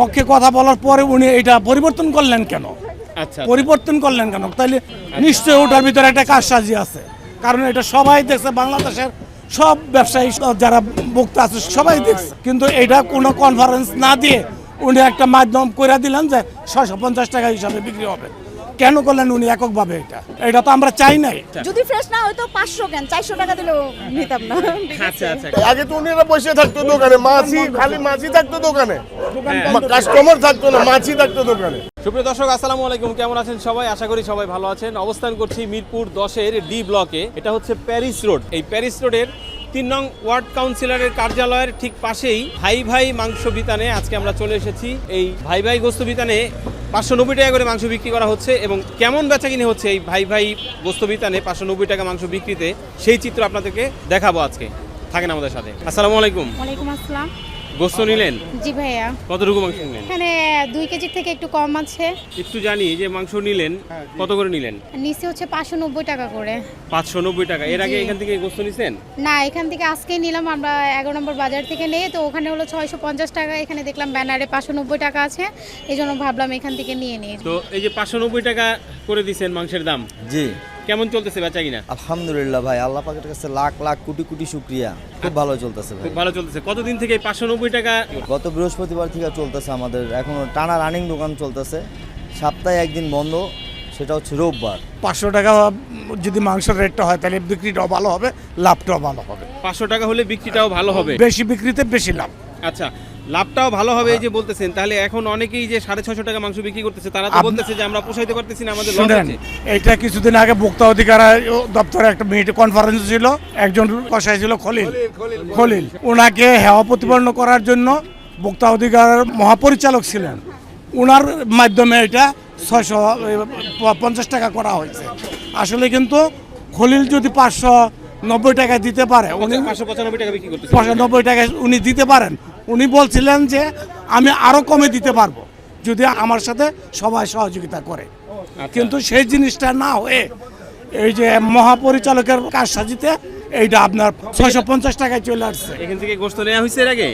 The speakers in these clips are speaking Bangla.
পক্ষে কথা বলার পরে উনি এটা পরিবর্তন করলেন কেন? আচ্ছা পরিবর্তন করলেন কেন? তাইলে নিশ্চয়ই ওটার ভিতরে একটা কারসাজি আছে। কারণ এটা সবাই দেখছে বাংলাদেশের সব ব্যবসায়ী যারা বক্তা আছে সবাই দেখছে। কিন্তু এটা কোনো কনফারেন্স না দিয়ে উনি একটা মাধ্যম করে দিলেন যে ছয়শো পঞ্চাশ টাকা হিসাবে বিক্রি হবে। কেন করলেন উনি এককভাবে এটা? এটা তো আমরা চাই নাই। যদি ফ্রেশ না হয়তো পাঁচশো কেন? চারশো টাকা দিলেও নিতাম না। আচ্ছা আচ্ছা। আগে তো উনিরা বসে থাকতো দোকানে মাছি খালি মাছি থাকতো দোকানে। কাস্টমার থাকতো না মাছি থাকতো দোকানে। সুপ্রিয় দর্শক আসসালামু আলাইকুম। কেমন আছেন সবাই? আশা করি সবাই ভালো আছেন। অবস্থান করছি মিরপুর দশের ডি ব্লকে। এটা হচ্ছে প্যারিস রোড। এই প্যারিস রোডের তিন নং ওয়ার্ড কাউন্সিলরের কার্যালয়ের ঠিক পাশেই ভাই ভাই মাংস বিতানে আজকে আমরা চলে এসেছি। এই ভাই ভাই গোস্ত বিতানে পাঁচশো নব্বই টাকা করে মাংস বিক্রি করা হচ্ছে এবং কেমন বেচা কিনে হচ্ছে এই ভাই ভাই গোস্ত বিতানে পাঁচশো নব্বই টাকা মাংস বিক্রিতে? সেই চিত্র আপনাদেরকে দেখাবো আজকে। থাকেন আমাদের সাথে। আসসালামু আলাইকুম। ওয়ালাইকুম আসসালাম। গোস্ত নিলেন? জি ভাইয়া। কতটুকু মাংস নিলেন? এখানে দুই কেজির থেকে একটু কম আছে। একটু জানি যে মাংস নিলেন কত করে নিলেন? নিচে হচ্ছে পাঁচশো নব্বই টাকা করে। পাঁচশো নব্বই টাকা। এর আগে এখান থেকে গোস্ত নিছেন? না এখান থেকে আজকেই নিলাম আমরা এগারো নম্বর বাজার থেকে নিয়ে। তো ওখানে হলো ছয়শো পঞ্চাশ টাকা। এখানে দেখলাম ব্যানারে পাঁচশো নব্বই টাকা আছে। এই জন্য ভাবলাম এখান থেকে নিয়ে নিই। তো এই যে পাঁচশো নব্বই টাকা করে দিছেন মাংসের দাম? জি। কেমন চলতেছে বেচা কিনা? আলহামদুলিল্লাহ ভাই আল্লাহ পাকের কাছে লাখ লাখ কোটি কোটি শুক্রিয়া। খুব ভালো চলতেছে ভাই। খুব ভালো চলতেছে। কতদিন থেকে পাঁচশো নব্বই টাকা? গত বৃহস্পতিবার থেকে চলতেছে আমাদের। এখনও টানা রানিং দোকান চলতেছে। সপ্তাহে একদিন বন্ধ সেটা হচ্ছে রোববার। পাঁচশো টাকা যদি মাংসের রেটটা হয় তাহলে বিক্রিটাও ভালো হবে লাভটাও ভালো হবে। পাঁচশো টাকা হলে বিক্রিটাও ভালো হবে? বেশি বিক্রিতে বেশি লাভ। আচ্ছা লাভটাও ভালো হবে এই যে বলতেছেন। তাহলে এখন অনেকেই যে সাড়ে ছশো টাকা মাংস বিক্রি করতেছে তারা তো বলতেছে যে আমরা পোষাইতে পারতেছি না আমাদের শুনেন এটা কিছুদিন আগে ভোক্তা অধিকার দপ্তরে একটা মিট কনফারেন্স ছিল একজন কষাই ছিল খলিল। খলিল ওনাকে হেওয়া প্রতিপন্ন করার জন্য ভোক্তা অধিকার মহাপরিচালক ছিলেন। ওনার মাধ্যমে এটা ছয়শো পঞ্চাশ টাকা করা হয়েছে। আসলে কিন্তু খলিল যদি পাঁচশো নব্বই টাকা দিতে পারে উনি পাঁচশো পঁচানব্বই টাকা বিক্রি করতেছে। পঁচানব্বই টাকা উনি দিতে পারেন উনি বলছিলেন যে আমি আরও কমে দিতে পারব যদি আমার সাথে সবাই সহযোগিতা করে। কিন্তু সেই জিনিসটা না হয়ে এই যে মহাপরিচালকের কাজ সাজিতে এইটা আপনার ছয়শো পঞ্চাশ টাকায় চলে আসছে। এখান থেকে গোস্ত নেওয়া হয়েছে এর আগে?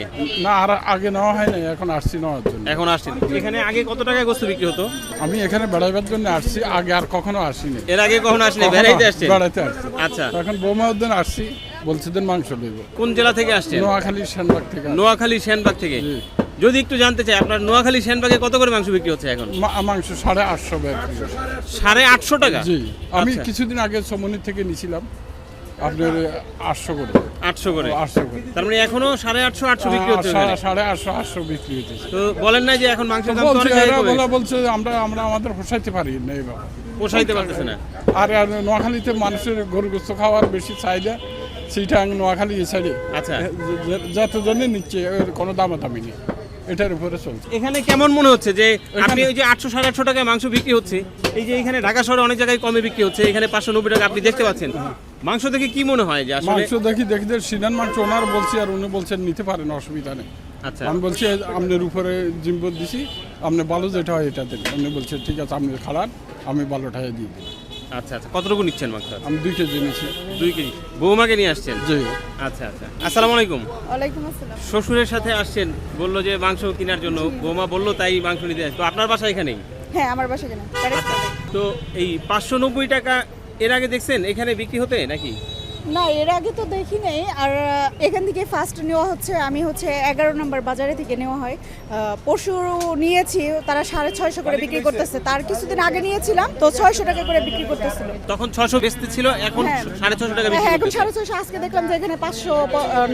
না আর আগে নেওয়া হয় নাই এখন আসছি নেওয়ার জন্য। এখন আসছেন। এখানে আগে কত টাকায় গোস্ত বিক্রি হতো? আমি এখানে বেড়াইবার জন্য আসছি আগে আর কখনো আসিনি। এর আগে কখনো আসলে কখনো বেড়াইতে আসছেন? বেড়াইতে আসছি। আচ্ছা। এখন বৌমা উদ্দিন আসছি। বলছে দিন মাংস লইব কোন জেলা থেকে আসছেন? নোয়াখালী সেনবাগ থেকে। নোয়াখালী সেনবাগ থেকে। যদি একটু জানতে চাই আপনার নোয়াখালী সেনবাগে কত করে মাংস বিক্রি হচ্ছে এখন? মাংস সাড়ে আটশো সাড়ে আটশো টাকা? জি। আমি আচ্ছা। কিছুদিন আগে সমনি থেকে নিছিলাম। আপনার আটশো করে। আটশো করে। আটশো করে। তার মানে এখনও সাড়ে আটশো আটশো বিক্রি হচ্ছে সাড়ে- আটশো আটশো বিক্রি হইতেছে। তো বলেন না যে এখন কমে বলা বলছে আমরা আমরা আমাদের পোষাইতে পারি না এই বাবা পোষাইতে পারতেছে না। আর আর নোয়াখালীতে মানুষের গরু গোস্ত খাওয়ার বেশি চাহিদা। আমি নোয়াখালী এই সাইডে আচ্ছা। যত জনে নিচ্ছে কোনো দামাদামি নেই। এটার উপরে চলছে। এখানে কেমন মনে হচ্ছে যে আপনি ওই যে আটশো সাড়ে আটশো টাকায় মাংস বিক্রি হচ্ছে এই যে এখানে ঢাকা শহরে অনেক জায়গায় কমে বিক্রি হচ্ছে এখানে পাঁচশো নব্বই টাকা আপনি দেখতে পাচ্ছেন। মাংস দেখে কি মনে হয় যে আসলে মাংস দেখি দেখি সিনান মাংস ওনার বলছি আর উনি বলছেন নিতে পারেন অসুবিধা নেই। আচ্ছা। আমি বলছি আপনার উপরে জিম্বত দিছি আপনি ভালো যেটা হয় এটা দেন। আপনি বলছে ঠিক আছে আপনি খারাপ আমি ভালোটাই দিয়ে দিই আচ্ছা আচ্ছা। কতটুকু নিচ্ছেন মাংস? আমি দুই কেজি নিচ্ছি দুই কেজি। বৌমাকে নিয়ে আসছেন? জি। আচ্ছা আচ্ছা। আসসালামু আলাইকুম। ওয়ালাইকুম আসসালাম। শ্বশুরের সাথে আসছেন বলল যে মাংস কেনার জন্য। বৌমা বলল তাই মাংস নিতে আসছে। তো আপনার বাসা এখানেই? হ্যাঁ আমার বাসা এখানে। আচ্ছা। তো এই পাঁচশো নব্বই টাকা এর আগে দেখছেন এখানে বিক্রি হতে নাকি? না এর আগে তো দেখি নেই। আর এখান থেকে ফার্স্ট নেওয়া হচ্ছে আমি হচ্ছে এগারো নম্বর বাজারে থেকে নেওয়া হয়। পরশু নিয়েছি তারা সাড়ে ছয়শো করে বিক্রি করতেছে। তার কিছুদিন আগে নিয়েছিলাম তো ছয়শো টাকা করে বিক্রি করতেছিল। তখন ছশো বেচতে ছিল এখন হ্যাঁ। সাড়ে ছশো টাকা হ্যাঁ এখন সাড়ে ছয়শো আজকে দেখলাম যে এখানে পাঁচশো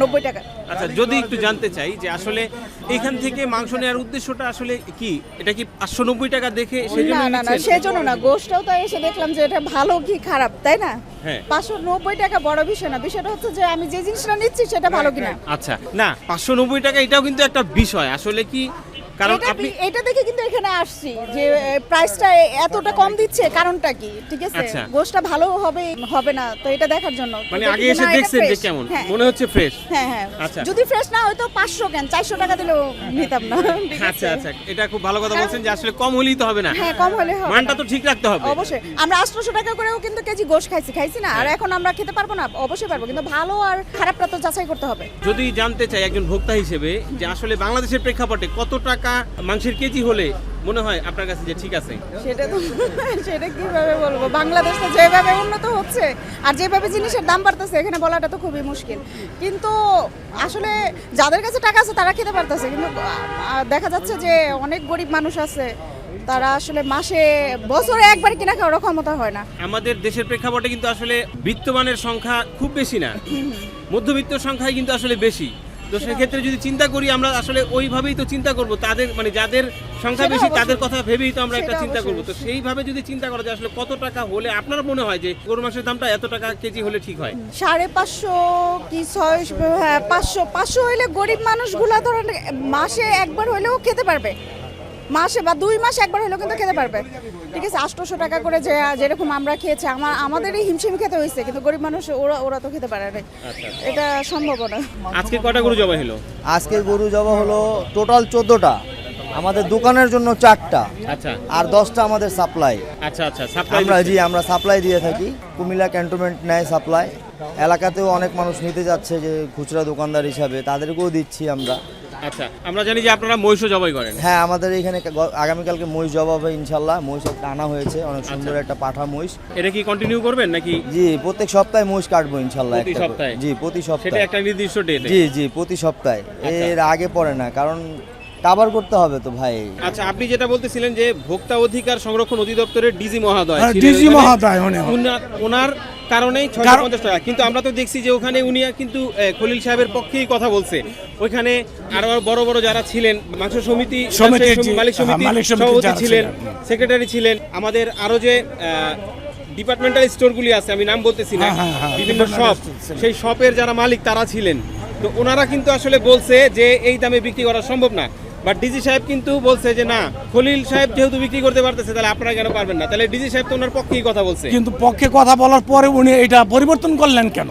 নব্বই টাকা। আচ্ছা যদি একটু জানতে চাই যে আসলে এখান থেকে মাংস নেওয়ার উদ্দেশ্যটা আসলে কি? এটা কি পাঁচশো নব্বই টাকা দেখে সেই না না না? সেজন্য না গোষ্ঠটাও তো এসে দেখলাম যে এটা ভালো কি খারাপ তাই না। পাঁচশো নব্বই টাকা বড় বিষয় না। বিষয়টা হচ্ছে যে আমি যে জিনিসটা নিচ্ছি সেটা ভালো কিনা। আচ্ছা। না পাঁচশো নব্বই টাকা এটাও কিন্তু একটা বিষয়। আসলে কি কারণ এটা আপনি এটা দেখে কিন্তু এখানে আসছি যে প্রাইসটা এতটা কম দিচ্ছে কারণটা কি? ঠিক আছে? আচ্ছা। গোশটা ভালো হবে হবে না তো এটা দেখার জন্য। মানে আগে এসে দেখছেন যে কেমন? হ্যাঁ, মনে হচ্ছে ফ্রেশ হ্যাঁ হ্যাঁ। আচ্ছা। যদি ফ্রেশ না হয়তো পাঁচশো কেন? চারশো টাকা দিলেও নিতাম না। আচ্ছা আচ্ছা। এটা খুব ভালো কথা বলছেন যে আসলে কম হলেই তো হবে না। হ্যাঁ কম হলে হবে মানটা তো ঠিক রাখতে হবে। অবশ্যই। আমরা আটশোশো টাকা করেও কিন্তু কেজি গোশ খাইছি। খাইছি না? আর এখন আমরা খেতে পারব না? অবশ্যই পারব। কিন্তু ভালো আর খারাপটা তো যাচাই করতে হবে। যদি জানতে চাই একজন ভোক্তা হিসেবে যে আসলে বাংলাদেশের প্রেক্ষাপটে কত টাকা টাকা মাংসের কেজি হলে মনে হয় আপনার কাছে যে ঠিক আছে। সেটা তো সেটা কীভাবে বলব? বাংলাদেশ তো যেভাবে উন্নত হচ্ছে আর যেভাবে জিনিসের দাম বাড়তেছে এখানে বলাটা তো খুবই মুশকিল। কিন্তু আসলে যাদের কাছে টাকা আছে তারা খেতে পারতেছে কিন্তু দেখা যাচ্ছে যে অনেক গরিব মানুষ আছে তারা আসলে মাসে বছরে একবার কিনা খাওয়ার ক্ষমতা হয় না। আমাদের দেশের প্রেক্ষাপটে কিন্তু আসলে বিত্তমানের সংখ্যা খুব বেশি না। মধ্যবিত্ত সংখ্যাই কিন্তু আসলে বেশি। তো সেক্ষেত্রে যদি চিন্তা করি আমরা আসলে ওইভাবেই তো চিন্তা করব। তাদের মানে যাদের সংখ্যা বেশি তাদের কথা ভেবেই তো আমরা একটা চিন্তা করব। তো সেইভাবে যদি চিন্তা করা যায় আসলে কত টাকা হলে আপনার মনে হয় যে গরু মাংসের দামটা এত টাকা কেজি হলে ঠিক হয়? সাড়ে পাঁচশো কি ছয় হ্যাঁ পাঁচশো পাঁচশো হইলে গরিব মানুষগুলা ধরেন মাসে একবার হলেও খেতে পারবে। মাসে বা দুই মাস একবার হলেও কিন্তু খেতে পারবে। ঠিক আছে? আটশোশো টাকা করে যে যেরকম আমরা খেয়েছি আমার আমাদেরই হিমশিম খেতে হয়েছে কিন্তু গরিব মানুষ ওরা ওরা তো খেতে পারে না। এটা সম্ভব না। আজকে কটা গরু জবাই হলো? আজকের গরু জবা হলো টোটাল চোদ্দটা। আমাদের দোকানের জন্য চারটা। আচ্ছা। আর দশটা আমাদের সাপ্লাই। আচ্ছা আচ্ছা সাপ্লাই আমরা জি আমরা সাপ্লাই দিয়ে থাকি। কুমিল্লা ক্যান্টনমেন্ট নেয় সাপ্লাই। এলাকাতেও অনেক মানুষ নিতে যাচ্ছে যে খুচরা দোকানদার হিসাবে। তাদেরকেও দিচ্ছি আমরা। আচ্ছা আমরা জানি যে আপনারা মহিষও জবাই করেন। হ্যাঁ আমাদের এখানে আগামীকালকে মহিষ জবা হবে ইনশাল্লাহ মহিষ একটা আনা হয়েছে অনেক সুন্দর একটা পাঠা মহিষ। এটা কি কন্টিনিউ করবেন নাকি? জি প্রত্যেক সপ্তাহে মহিষ কাটবো ইনশাল্লাহ প্রতি সপ্তাহে? জি প্রতি সেটা একটা নির্দিষ্ট ডেট জি জি প্রতি সপ্তাহে। আচ্ছা। এর আগে পড়ে না কারণ কাবার করতে হবে তো ভাই। আচ্ছা আপনি যেটা বলতেছিলেন যে ভোক্তা অধিকার সংরক্ষণ অধিদপ্তরের ডিজি মহোদয় হ্যাঁ, ডিজি মহোদয় উনি। ওনার কারণেই ছয়শো পঞ্চাশ টাকা। কিন্তু আমরা তো দেখছি যে ওখানে উনি কিন্তু খলিল সাহেবের পক্ষেই কথা বলছে। ওইখানে আরও বড় বড় যারা ছিলেন মাংস সমিতি মালিক হ্যাঁ, সমিতি সভাপতি ছিলেন। সেক্রেটারি ছিলেন। আমাদের আরও যে ডিপার্টমেন্টাল স্টোরগুলি আছে আমি নাম বলতেছি না হ্যাঁ, বিভিন্ন শপ সেই শপের যারা মালিক তারা ছিলেন। তো ওনারা কিন্তু আসলে বলছে যে এই দামে বিক্রি করা সম্ভব না। বাট ডিজি সাহেব কিন্তু বলছে যে না খলিল সাহেব যেহেতু বিক্রি করতে পারতেছে তাহলে আপনারা কেন পারবেন না? তাহলে ডিজি সাহেব তো ওনার পক্ষেই কথা বলছে। কিন্তু পক্ষে কথা বলার পরে উনি এটা পরিবর্তন করলেন কেন?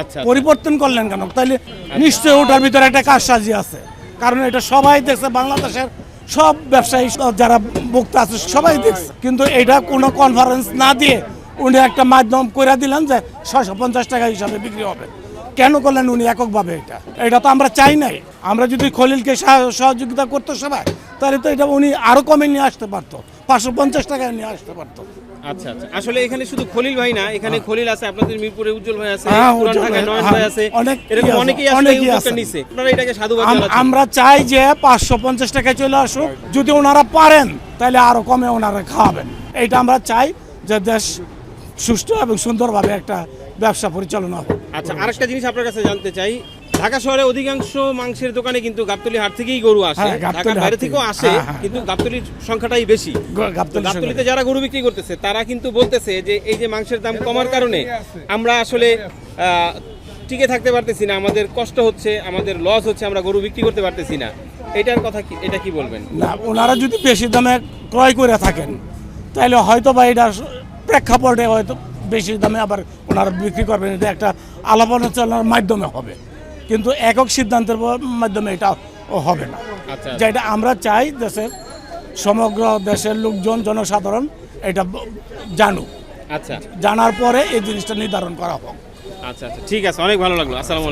আচ্ছা। পরিবর্তন করলেন কেন? তাইলে নিশ্চয়ই ওটার ভিতরে একটা কারসাজি আছে। কারণ এটা সবাই দেখছে বাংলাদেশের সব ব্যবসায়ী যারা বক্তা আছে সবাই দেখছে। কিন্তু এটা কোনো কনফারেন্স না দিয়ে উনি একটা মাধ্যম করে দিলেন যে ছয়শো পঞ্চাশ টাকা হিসাবে বিক্রি হবে। কেন করলেন উনি এককভাবে এটা? এটা তো আমরা চাই নাই। আমরা যদি খলিলকে সহযোগিতা করতো সবাই তাহলে তো এটা উনি আরও কমে নিয়ে আসতে পারতো। পাঁচশো পঞ্চাশ টাকায় নিয়ে আসতে পারতো। আচ্ছা আচ্ছা। আসলে এখানে শুধু খলিল ভাই না এখানে খলিল আছে আপনাদের মিরপুরে উজ্জ্বল ভাই আছে হ্যাঁ, নয়ন হ্যাঁ, ভাই আছে অনেক- এরকম আছে, অনেকেই অনেকেই আছে। নিছে। আপনারা এটাকে সাধুবাদ আমরা চাই যে পাঁচশো পঞ্চাশ টাকায় চলে আসুক। যদি ওনারা পারেন তাহলে আরও কমে ওনারা খাওয়াবেন। এটা আমরা চাই যে দেশ সুষ্ঠু এবং সুন্দরভাবে একটা ব্যবসা পরিচালনা হোক আচ্ছা আরেকটা জিনিস আপনার কাছে জানতে চাই। ঢাকা শহরে অধিকাংশ মাংসের দোকানে কিন্তু গাবতলি হাট থেকেই গরু আসে। হ্যাঁ, বাইরে থেকেও আসে হ্যাঁ, হ্যাঁ। কিন্তু গাবতলির সংখ্যাটাই বেশি। গাবতলিতে যারা গরু বিক্রি করতেছে তারা কিন্তু বলতেছে যে এই যে মাংসের দাম কমার কারণে আমরা আসলে টিকে থাকতে পারতেছি না আমাদের কষ্ট হচ্ছে আমাদের লস হচ্ছে আমরা গরু বিক্রি করতে পারতেছি না। এটার কথা কি এটা কি বলবেন? না ওনারা যদি বেশি দামে ক্রয় করে থাকেন তাহলে হয়তো বা এটা প্রেক্ষাপটে হয়তো বেশি দামে আবার ওনারা বিক্রি করবেন। এটা একটা আলাপ আলোচনার মাধ্যমে হবে। কিন্তু একক সিদ্ধান্তের মাধ্যমে এটা হবে না। আচ্ছা। যেটা আমরা চাই দেশের সমগ্র দেশের লোকজন জনসাধারণ এটা জানুক। আচ্ছা। জানার পরে এই জিনিসটা নির্ধারণ করা হোক। আচ্ছা আচ্ছা। ঠিক আছে অনেক ভালো লাগল। আসসালামু